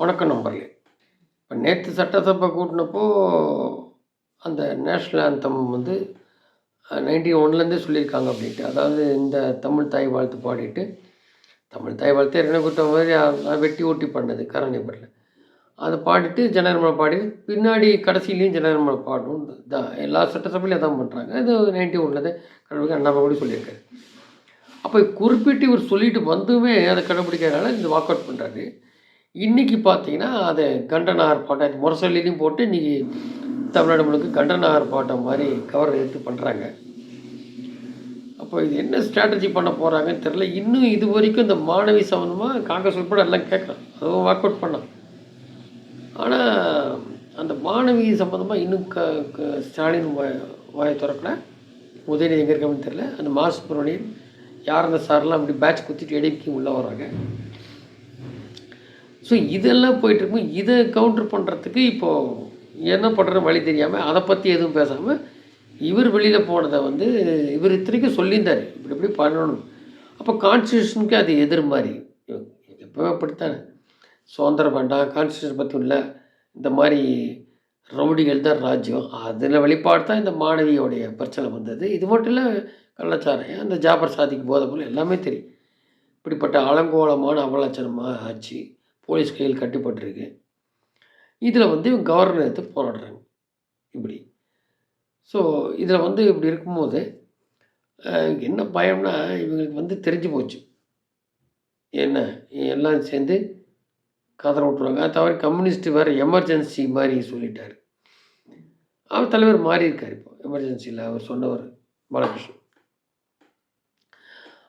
வணக்கம் நம்பர்லே இப்போ நேற்று சட்டசபை கூட்டினப்போ அந்த நேஷ்னல் ஆந்தம் வந்து நைன்டி ஒன்லேருந்தே சொல்லியிருக்காங்க அப்படின்ட்டு. அதாவது இந்த தமிழ் தாய் வாழ்த்து பாடிட்டு தமிழ் தாய் வாழ்த்து என்ன கொடுத்த மாதிரி வெட்டி ஒட்டி பண்ணது கரணிபரில் அதை பாடிட்டு ஜனகர்மலை பாடி பின்னாடி கடைசியிலையும் ஜனகர்மலை பாடணும். தான் எல்லா சட்டசபையிலையும் அதான் பண்ணுறாங்க இது நைன்டி ஒன்லேருந்து கடவுளுக்கு அண்ணாமலை கூட சொல்லியிருக்காரு. அப்போ குறிப்பிட்டு இவர் சொல்லிட்டு வந்துமே அதை கடைப்பிடிக்கிறதுனால இந்த வாக் அவுட் பண்ணுறாரு இன்றைக்கி பார்த்தீங்கன்னா அதை கண்டன ஆர்ப்பாட்டம் முரசொலிலையும் போட்டு இன்றைக்கி தமிழ்நாடு முழுக்க கண்டன ஆர்ப்பாட்டம் மாதிரி கவர் எடுத்து பண்ணுறாங்க அப்போ இது என்ன ஸ்ட்ராட்டஜி பண்ண போகிறாங்கன்னு தெரில இன்னும் இது வரைக்கும் இந்த மாணவி சம்மந்தமாக காங்கிரஸ் உட்பட எல்லாம் கேட்கலாம் அதுவும் வாக் அவுட் பண்ணலாம் ஆனால் அந்த மாணவி சம்மந்தமாக இன்னும் க க- ஸ்டாலின் வாய வாயை திறக்கல. உதயநிதி எங்கே இருக்கான்னு தெரில அந்த மாசு சுப்ரமணியன் யார் அந்த சார்லாம் அப்படி பேட்ச் குத்திட்டு எடுக்கி உள்ளே வராங்க. ஸோ இதெல்லாம் போயிட்டு இருக்கும் இதை கவுண்டர் பண்ணுறதுக்கு இப்போது என்ன பண்ணுற வழி தெரியாமல் அதை பற்றி எதுவும் பேசாமல் இவர் வெளியில் போனதை வந்து இவர் இத்தனைக்கும் சொல்லியிருந்தார். இப்படி இப்படி பண்ணணும். அப்போ கான்ஸ்டியூஷனுக்கு அது எதிர் மாதிரி. எப்போவே அப்படித்தானே? சுதந்திரம் வேண்டாம் கான்ஸ்டியூஷன் பற்றி இல்லை. இந்த மாதிரி ரவுடிகள் தான் ராஜ்யம். அதில் வெளிப்பாடு தான் இந்த மாணவியோடைய பிரச்சனை வந்தது. இது மட்டும் இல்லை கள்ளச்சாரம் அந்த ஜாபர் சாதிக்கு போதை போல் எல்லாமே தெரியும். இப்படிப்பட்ட அலங்கோலமான அவலட்சணமாக ஆச்சு. போலீஸ் கையில் கட்டுப்பட்டிருக்கு. இதில் வந்து இவங்க கவர்னர் எடுத்து போராடுறாங்க. இப்படி. ஸோ இதில் வந்து இப்படி இருக்கும்போது என்ன பயம்னா இவங்களுக்கு வந்து தெரிஞ்சு போச்சு. என்ன? எல்லாம் சேர்ந்து கதற விட்டுருவாங்க. தவிர கம்யூனிஸ்ட் வேறு எமர்ஜென்சி மாதிரி சொல்லிட்டார். அவர் தலைவர் மாறி இருக்கார் இப்போ. எமர்ஜென்சியில் அவர் சொன்னவர் பாலகிருஷ்ணன்.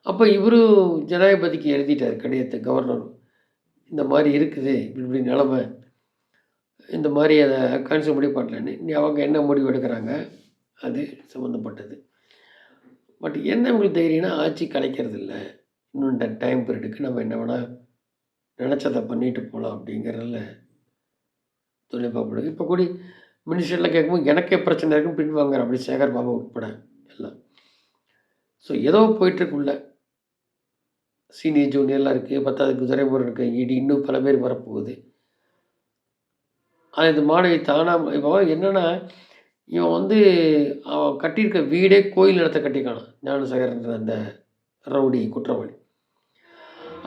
அப்போ இவரும் ஜனாதிபதிக்கு எழுதிட்டார் கடிதத்தை கவர்னர் இந்த மாதிரி இருக்குது இப்படி இப்படி நிலமை இந்த மாதிரி அதை கேன்சல் முடிவு பண்ணலன்னு நீ அவங்க என்ன முடிவு எடுக்கிறாங்க அது சம்மந்தப்பட்டது பட் என்ன உங்களுக்கு தைரியம்னா ஆட்சி கலைக்கிறது இல்லை இன்னும் டைம் பீரியடுக்கு நம்ம என்ன வேணால் நினச்சதை பண்ணிட்டு போகலாம் அப்படிங்கிறதுல தொழில்நுட்பப்படுது இப்போ கூடி மினிஸ்டரில் கேட்கும்போது எனக்கே பிரச்சனை இருக்குன்னு பின்வாங்குற அப்படி சேகர் பாபா உட்பட எல்லாம். ஸோ ஏதோ போயிட்டுருக்குள்ள. சீனியர் ஜூனியர்லாம் இருக்குது பத்தாவது துரைமுருகன் இருக்குது இடி இன்னும் பல பேர் வரப்போகுது. ஆனால் இந்த மாணவி தானாக இப்போ என்னென்னா இவன் வந்து அவன் கட்டியிருக்க வீடே கோயில் இடத்த கட்டிக்கானான் ஞானசேகரன்ற அந்த ரவுடி குற்றவாளி.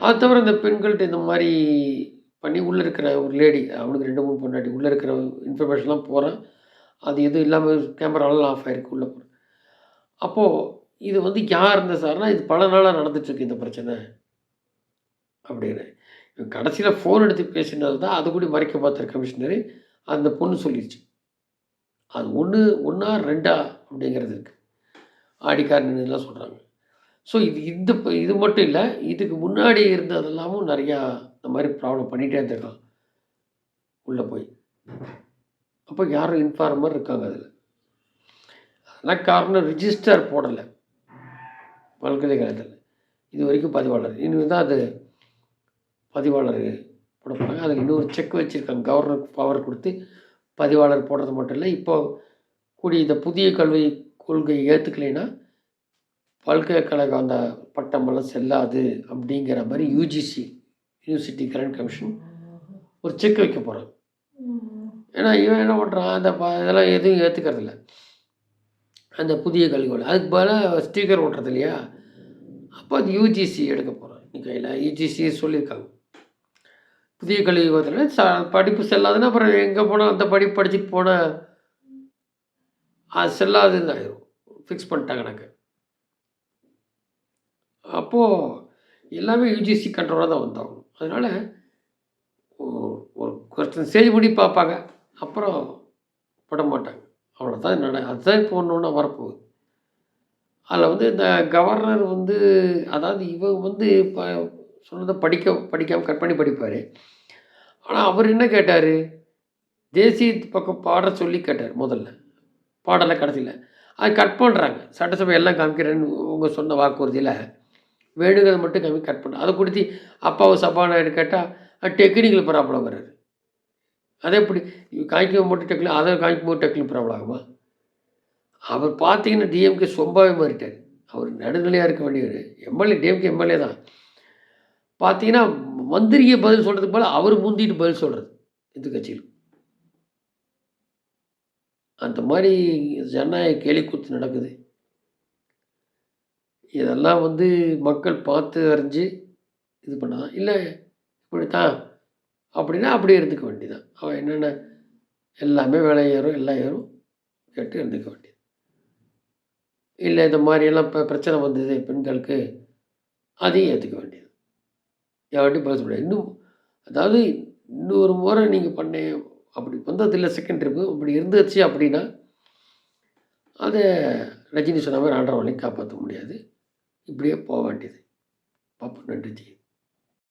அது தவிர இந்த பெண்கள்கிட்ட இந்த மாதிரி பண்ணி உள்ளே இருக்கிற ஒரு லேடி அவனுக்கு ரெண்டு மூணு பொண்டாட்டி உள்ளே இருக்கிற இன்ஃபர்மேஷன்லாம் போகிறான் அது எதுவும் இல்லாமல் கேமராலாம் ஆஃப் ஆகிருக்கு உள்ளே போகிறேன் அப்போது இது வந்து யார் இருந்த சார்னா இது பல நாளாக நடந்துட்டுருக்கு இந்த பிரச்சனை. அப்படின்னு. இவன் கடைசியில் ஃபோன் எடுத்து பேசினது தான் அது கூட மறைக்க பார்த்தார் கமிஷனரு அந்த பொண்ணு சொல்லிடுச்சு அது ஒன்று ஒன்றா ரெண்டா அப்படிங்கிறது இருக்குது ஆடிக்காரன்லாம் சொல்கிறாங்க ஸோ இது இந்த இது மட்டும் இல்லை இதுக்கு முன்னாடி இருந்ததெல்லாமும் நிறையா இந்த மாதிரி ப்ராப்ளம் பண்ணிகிட்டே இருந்திருக்கான். உள்ளே போய். அப்போ யாரும் இன்ஃபார்மர் இருக்காங்க அதில். அதெல்லாம் காரணம் ரிஜிஸ்டர் போடலை. பல்கலைக்கழகத்தில் இது வரைக்கும் பதிவாளர். இன்னும் தான் அது பதிவாளர் போட போகிறாங்க அதில் இன்னொரு செக் வச்சுருக்காங்க. கவர்னர் பவர் கொடுத்து பதிவாளர் போடுறது மட்டும் இல்லை. இப்போ கூடிய இந்த புதிய கல்வி கொள்கை ஏற்றுக்கலைன்னா பல்கலைக்கழகம் அந்த பட்டமெல்லாம் செல்லாது அப்படிங்கிற மாதிரி யூஜிசி யூனிவர்சிட்டி கரண்ட் கமிஷன் ஒரு செக் வைக்க போகிறாங்க ஏன்னா இவன் என்ன பண்ணுறான் அந்த இதெல்லாம் எதுவும் ஏற்றுக்கறதில்ல அந்த புதிய கல்விக்கொள்கை அதுக்கு பதிலாக ஸ்டிக்கர் ஓட்டுறது இல்லையா? அப்போ அது யூஜிசி எடுக்க போகிறேன் நீ கையில் யூஜிசி சொல்லியிருக்காங்க. புதிய கல்வி பார்த்தீங்கன்னா ச படிப்பு செல்லாதுன்னா அப்புறம் எங்கே போனால் அந்த படிப்பு படிச்சுட்டு போனால் அது செல்லாதுன்னு ஆயிரும். ஃபிக்ஸ் பண்ணிட்டாங்க எனக்கு அப்போது எல்லாமே யூஜிசி கண்ட்ரோலாக தான் வந்தாகணும் அதனால் ஒரு கொஸ்டின் ஸ்டேஜ் முடி பார்ப்பாங்க. அப்புறம் பட மாட்டாங்க அவ்வளோதான் நட அதுதான் இப்போ ஒன்று வரப்போகுது. அதில் வந்து இந்த கவர்னர் வந்து அதாவது இவங்க வந்து இப்போ சொன்னதை படிக்க படிக்காமல் கட் பண்ணி படிப்பார். ஆனால் அவர் என்ன கேட்டார்? தேசிய பக்கம் பாட சொல்லி கேட்டார் முதல்ல. பாடலை கடைசியில். அது கட் பண்ணுறாங்க சட்டசபை எல்லாம் காமிக்கிறேன்னு உங்கள் சொன்ன வாக்குறுதியில். வேணுங்கிறத மட்டும் காமி கட் பண்ண அதை கொடுத்து அப்பாவை சபாநாயகர் கேட்டால் டெக்னிக்கல் ப்ராப்ளம்ங்கிறாரு அதே எப்படி காய்க்கும் மட்டும் டக்குல அதை காய்க்கும் போது டெக்னிக் ப்ராப்ளம் ஆகுமா? அவர் பார்த்தீங்கன்னா டிஎம்கே சொம்பாவே மாறிட்டார். அவர் நடுநிலையாக இருக்க வேண்டியவர். எம்எல்ஏ டிஎம்கே எம்எல்ஏ தான். பார்த்தீங்கன்னா மந்திரியை பதில் சொல்கிறதுக்கு போல் அவர் முந்திட்டு பதில் சொல்கிறது எதிர்க்கட்சியில் அந்த மாதிரி ஜனநாயக கேலிக்கூத்து நடக்குது. இதெல்லாம் வந்து மக்கள் பார்த்து அறிஞ்சு இது பண்ணலாம். இல்லை இப்படித்தான். அப்படின்னா அப்படியே இருந்துக்க வேண்டியதான் அவன் என்னென்ன எல்லாமே விலை ஏறும் எல்லாம் ஏறும் கேட்டு இருந்துக்க வேண்டியது. இல்லை இந்த மாதிரியெல்லாம் இப்போ பிரச்சனை வந்தது பெண்களுக்கு அதையும் ஏற்றுக்க வேண்டியது. யார்ட்டையும் பதில் சொல்ல இன்னும் அதாவது இன்னொரு முறை நீங்கள் பண்ண அப்படி வந்ததில்லை செகண்ட் ட்ரிப்பு அப்படி இருந்துச்சு அப்படின்னா அதை ரஜினி சொன்ன மாதிரி ஆண்டவர்களையும் காப்பாற்ற முடியாது. இப்படியே போக வேண்டியது. பார்ப்போம் நன்றி ஜி